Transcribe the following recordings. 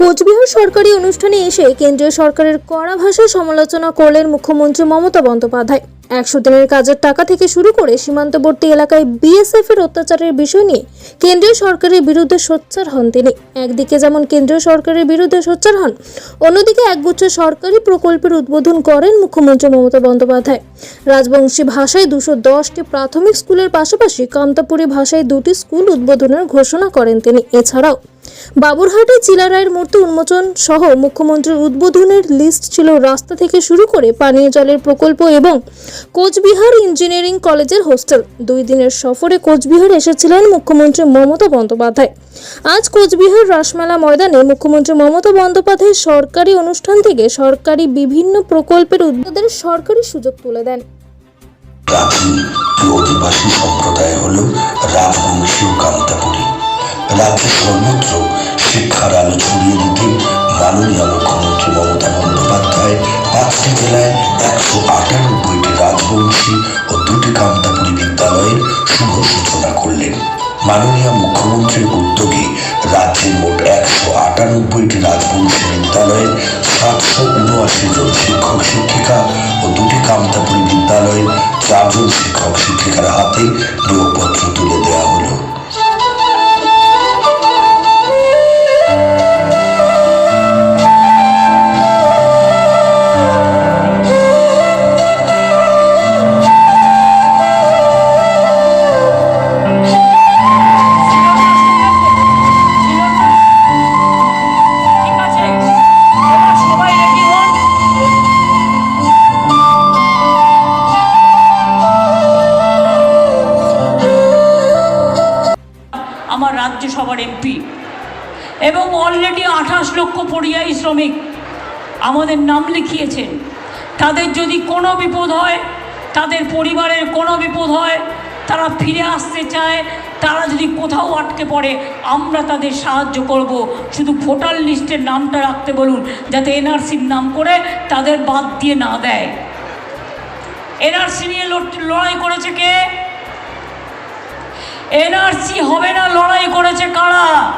কোচবিহার সরকারি অনুষ্ঠানে এসে কেন্দ্রীয় সরকারের কড়া ভাষায় সমালোচনা করলেন মুখ্যমন্ত্রী মমতা বন্দ্যোপাধ্যায়। একশো দিনের কাজের টাকা থেকে শুরু করে সীমান্তবর্তী এলাকায় বিএসএফ এর অত্যাচারের বিষয় নিয়ে কেন্দ্রীয় সরকারের বিরুদ্ধে সোচ্চার হন তিনি। একদিকে যেমন কেন্দ্রীয় সরকারের বিরুদ্ধে সোচ্চার হন, অন্যদিকে একগুচ্ছ সরকারি প্রকল্পের উদ্বোধন করেন মুখ্যমন্ত্রী মমতা বন্দ্যোপাধ্যায়। রাজবংশী ভাষায় দুশো দশটি প্রাথমিক স্কুলের পাশাপাশি কামতাপুরী ভাষায় দুটি স্কুল উদ্বোধনের ঘোষণা করেন তিনি। এছাড়াও বাবুরহাটে চিলারায়ের মূর্তি উন্মোচন সহ মুখ্যমন্ত্রীর উদ্বোধনের লিস্ট ছিল রাস্তা থেকে শুরু করে পানীয় জলের প্রকল্প এবং কোচবিহার ইঞ্জিনিয়ারিং কলেজের হোস্টেল দুই দিনের সফরে কোচবিহার এসেছিলেন মুখ্যমন্ত্রী মমতা বন্দ্যোপাধ্যায়। আজ কোচবিহার রাসমেলা ময়দানে মুখ্যমন্ত্রী মমতা বন্দ্যোপাধ্যায় সরকারি অনুষ্ঠান থেকে সরকারি বিভিন্ন প্রকল্পের উদ্বোধনের সরকারি সুযোগ তুলে দেন। অধিবাসী সম্প্রদায় হল রাজবংশী ও কান্তাপুরী রাজ্যে সর্বত্র শিক্ষার আলো ছড়িয়ে দিতে মাননীয় মুখ্যমন্ত্রী মমতা বন্দ্যোপাধ্যায়। পাঁচটি জেলায় একশো আটানব্বইটি রাজবংশী ও দুটি কান্তাপুরী বিদ্যালয়ের শুভ সূচনা করলেন। মাননীয় মুখ্যমন্ত্রীর উদ্যোগে রাজ্যের মোট একশো আটানব্বইটি রাজবংশী বিদ্যালয়ের সাতশো উনআশি জন শিক্ষক শিক্ষিকা ও দুটি কামতাপুরী বিদ্যালয়ের চারজন শিক্ষক শিক্ষিকার হাতে নিয়োগপত্র তুলে দেওয়া হলো। আমার রাজ্যসভার এমপি। এবং অলরেডি আঠাশ লক্ষ পরিযায়ী শ্রমিক আমাদের নাম লিখিয়েছেন। তাদের যদি কোনো বিপদ হয়, তাদের পরিবারের কোনো বিপদ হয়, তারা ফিরে আসতে চায়, তারা যদি কোথাও আটকে পড়ে, আমরা তাদের সাহায্য করব। শুধু ভোটার লিস্টের নামটা রাখতে বলুন, যাতে এনআরসির নাম করে তাদের বাদ দিয়ে না দেয়। এনআরসি নিয়ে লড়- লড়াই করেছে কে? এনআরসি হবে না, লড়াই করেছে কারা?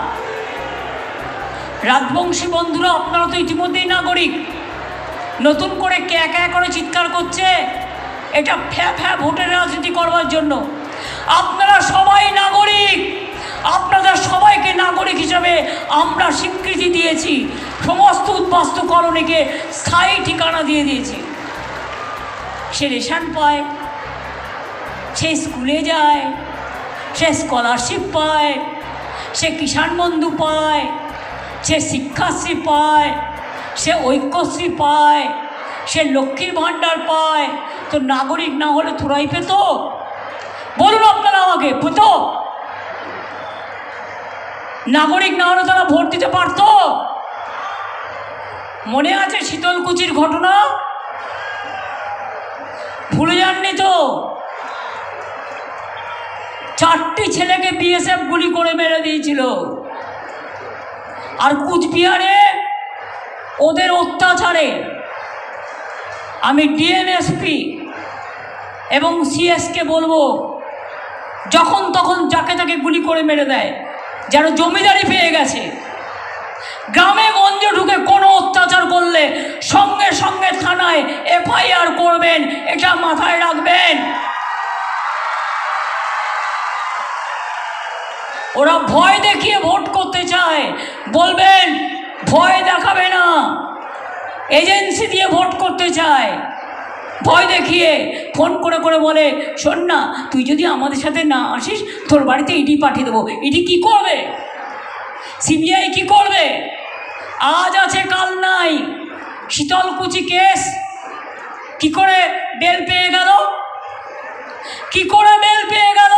রাজবংশী বন্ধুরা, আপনারা তো ইতিমধ্যেই নাগরিক। নতুন করে কে একা করে চিৎকার করছে? এটা ফ্যা ফ্যা ভোটের রাজনীতি করবার জন্য। আপনারা সবাই নাগরিক। আপনাদের সবাইকে নাগরিক হিসাবে আমরা স্বীকৃতি দিয়েছি। সমস্ত উদ্বাস্তু স্থায়ী ঠিকানা দিয়ে দিয়েছি। সে রেশন পায়, সে স্কুলে যায়। সে স্কলারশিপ পায়, সে কিষাণ বন্ধু পায়, সে শিক্ষাশ্রী পায়, সে ঐক্যশ্রী পায়, সে লক্ষ্মীর ভাণ্ডার পায়। তো নাগরিক না হলে থোড়াই পেত? বলুন আপনারা আমাকে পেত নাগরিক না হলে তারা ভোট দিতে পারত? মনে আছে শীতলকুচির ঘটনা? ভুলে যাননি তো? চারটি ছেলেকে বিএসএফ গুলি করে মেরে দিয়েছিল। আর কুচবিহারে ওদের অত্যাচারে আমি ডিএমএসপি এবং সিএসকে বলব, যখন তখন যাকে তাকে গুলি করে মেরে দেয়, যেন জমিদারি পেয়ে গেছে। গ্রামে গঞ্জে ঢুকে কোনো অত্যাচার করলে সঙ্গে সঙ্গে থানায় এফআইআর করবেন, এটা মাথায় রাখবেন। ওরা ভয় দেখিয়ে ভোট করতে চায়। বলবেন, ভয় দেখাবে না। এজেন্সি দিয়ে ভোট করতে চায়। ভয় দেখিয়ে ফোন করে করে বলে, শোন না, তুই যদি আমাদের সাথে না আসিস, তোর বাড়িতে ইডি পাঠিয়ে দেবো। ইডি কী করবে? সিবিআই কি করবে? আজ আছে, কাল নাই। শীতলকুচি কেস। কি করে বেল পেয়ে গেল? কি করে বেল পেয়ে গেল?